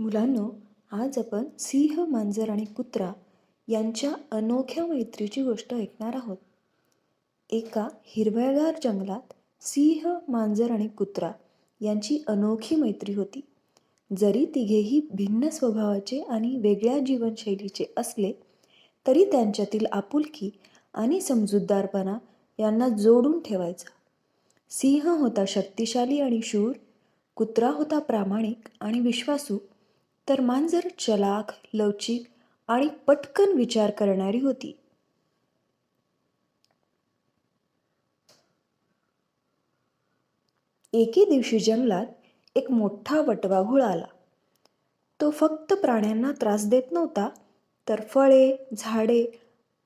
मुलांनो आज आपण सिंह मांजर आणि कुत्रा यांच्या अनोख्या मैत्रीची गोष्ट ऐकणार आहोत. एका हिरव्यागार जंगलात सिंह मांजर आणि कुत्रा यांची अनोखी मैत्री होती. जरी तिघेही भिन्न स्वभावाचे आणि वेगळ्या जीवनशैलीचे असले तरी त्यांच्यातील आपुलकी आणि समजूतदारपणा यांना जोडून ठेवायचा. सिंह होता शक्तिशाली आणि शूर कुत्रा होता प्रामाणिक आणि विश्वासू तर मांजर चलाख लवचिक आणि पटकन विचार करणारी होती. एके दिवशी जंगलात एक मोठा वटवाघूळ आला तो फक्त प्राण्यांना त्रास देत नव्हता तर फळे झाडे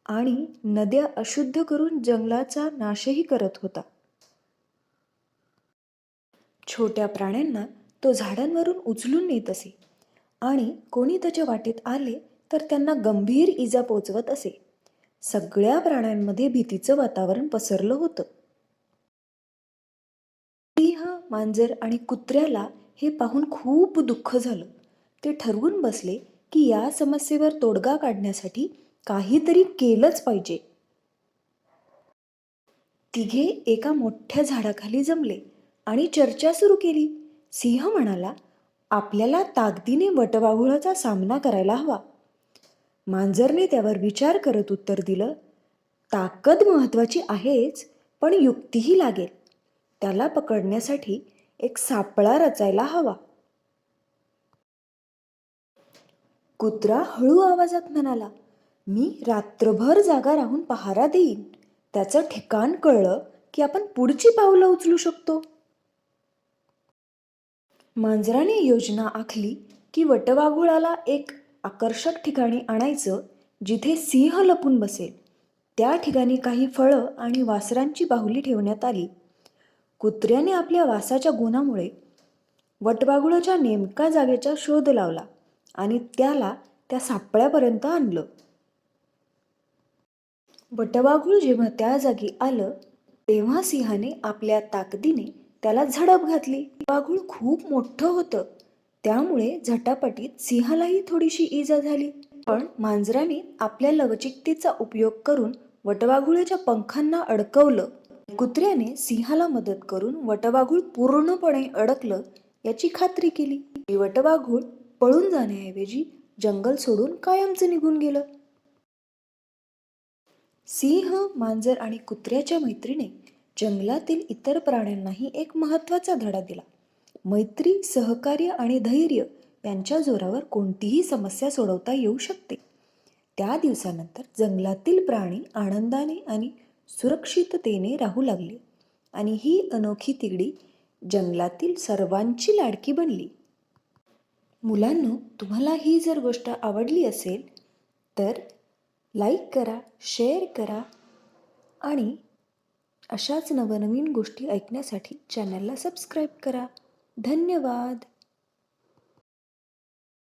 आणि नद्या अशुद्ध करून जंगलाचा नाशही करत होता. छोट्या प्राण्यांना तो झाडांवरून उचलून नेत असे. आणि कोणी त्याच्या वाटेत आले तर त्यांना गंभीर इजा पोचवत असे. सगळ्या प्राण्यांमध्ये भीतीचं वातावरण पसरलं होतं. सिंह मांजर आणि कुत्र्याला हे पाहून खूप दुःख झालं. ते ठरवून बसले की या समस्येवर तोडगा काढण्यासाठी काहीतरी केलंच पाहिजे. तिघे एका मोठ्या झाडाखाली जमले आणि चर्चा सुरू केली. सिंह म्हणाला आपल्याला ताकदीने वटवाघुळाचा सामना करायला हवा. मांजरने त्यावर विचार करत उत्तर दिलं ताकद महत्वाची आहेच पण युक्तीही लागेल. त्याला पकडण्यासाठी एक सापळा रचायला हवा. कुत्रा हळू आवाजात म्हणाला मी रात्रभर जागा राहून पहारा देईन. त्याचं ठिकाण कळलं की आपण पुढची पावलं उचलू शकतो. मांजराने योजना आखली की वटवाघुळाला एक आकर्षक ठिकाणी आणायचं जिथे सिंह लपून बसेल. त्या ठिकाणी काही फळं आणि वासरांची बाहुली ठेवण्यात आली. कुत्र्याने आपल्या वासाच्या गुणामुळे वटवाघुळाच्या नेमका जागेचा शोध लावला आणि त्याला त्या सापळ्यापर्यंत आणलं. वटवाघूळ जेव्हा त्या जागी आलं तेव्हा सिंहाने आपल्या ताकदीने त्याला झडप घातली. वाघूळ खूप मोठं होतं. त्यामुळे झटापटीत सिंहालाही थोडीशी इजा झाली. पण मांजराने आपल्या लवचिकतेचा उपयोग करून वटवाघुळाच्या पंखांना अडकवलं. कुत्र्याने सिंहाला मदत करून वटवाघूळ पूर्णपणे अडकलं याची खात्री केली. वटवाघूळ पळून जाण्याऐवजी जंगल सोडून कायमचं निघून गेलं. सिंह मांजर आणि कुत्र्याच्या मैत्रीने जंगलातील इतर प्राण्यांनाही एक महत्त्वाचा धडा दिला. मैत्री सहकार्य आणि धैर्य यांच्या जोरावर कोणतीही समस्या सोडवता येऊ शकते. त्या दिवसानंतर जंगलातील प्राणी आनंदाने आणि सुरक्षिततेने राहू लागले आणि ही अनोखी तिगडी जंगलातील सर्वांची लाडकी बनली. मुलांनो तुम्हाला ही जर गोष्ट आवडली असेल तर लाईक करा शेअर करा आणि अशाच नवनवीन गोष्टी ऐकण्यासाठी चॅनलला सबस्क्राईब करा. धन्यवाद.